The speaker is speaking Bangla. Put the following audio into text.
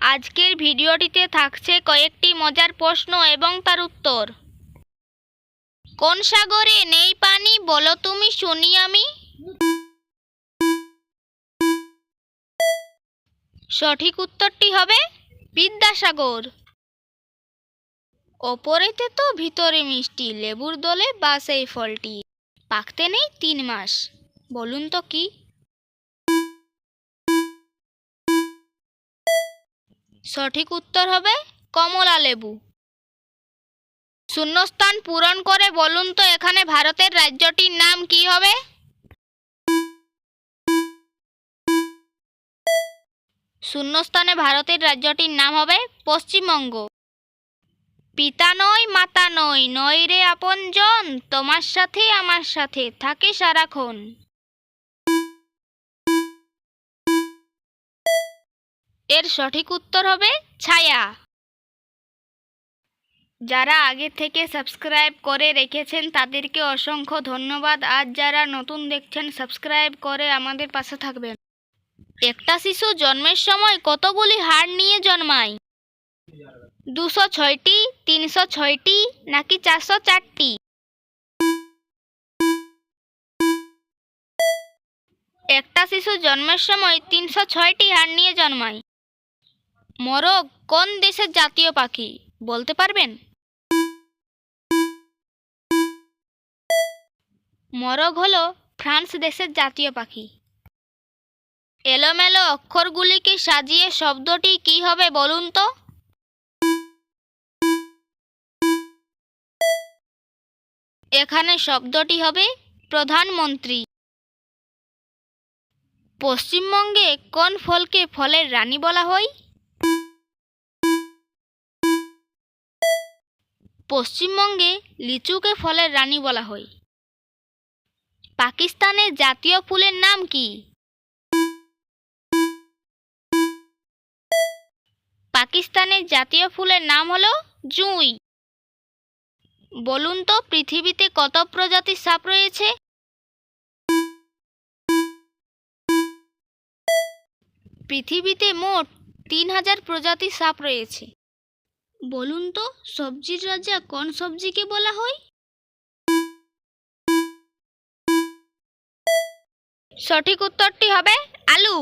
আজকের ভিডিওটিতে থাকছে কয়েকটি মজার প্রশ্ন এবং তার উত্তর। কোন সাগরে নেই পানি বলো তুমি শুনি আমি। সঠিক উত্তরটি হবে বিদ্যাসাগর। ওপরেতে তো ভিতরে মিষ্টি, লেবুর দলে বাস এই ফলটি। পাকতে নেই তিন মাস। বলুন তো কি? সঠিক উত্তর হবে কমলা লেবু। শূন্যস্থান পূরণ করে বলুন তো এখানে ভারতের রাজ্যটির নাম কি হবে? শূন্যস্থানে ভারতের রাজ্যটির নাম হবে পশ্চিমবঙ্গ। পিতা নয় মাতা নয় নয় রে আপনজন, তোমার সাথে, আমার সাথে, থাকে সারাক্ষণ। এর সঠিক উত্তর হবে ছায়া। যারা আগে থেকে সাবস্ক্রাইব করে রেখেছেন, তাদেরকে অসংখ্য ধন্যবাদ। আজ যারা নতুন দেখছেন, সাবস্ক্রাইব করে আমাদের পাশে থাকবেন। একটা শিশু জন্মের সময় কতগুলি হাড় নিয়ে জন্মায়? দুশো ছয়টি, তিনশো ছয়টি, নাকি চারশো চারটি? একটা শিশু জন্মের সময় তিনশো ছয়টি হাড় নিয়ে জন্মায়। মরগ কোন দেশের জাতীয় পাখি? বলতে পারবেন? মরগ হল ফ্রান্স দেশের জাতীয় পাখি। এলোমেলো অক্ষরগুলিকে সাজিয়ে শব্দটি কি হবে বলুন তো? এখানে শব্দটি হবে প্রধানমন্ত্রী। পশ্চিমবঙ্গে কোন ফলকে ফলের রানী বলা হয়? পশ্চিমবঙ্গে লিচুকে ফলের রানী বলা হয়। পাকিস্তানের জাতীয় ফুলের নাম কি? পাকিস্তানের জাতীয় ফুলের নাম হলো জুঁই। বলুন তো পৃথিবীতে কত প্রজাতির সাপ রয়েছে? পৃথিবীতে মোট তিন হাজার প্রজাতির সাপ রয়েছে। বলুন তো সবজির রাজা কোন সবজিকে বলা হয়? সঠিক উত্তরটি হবে আলু।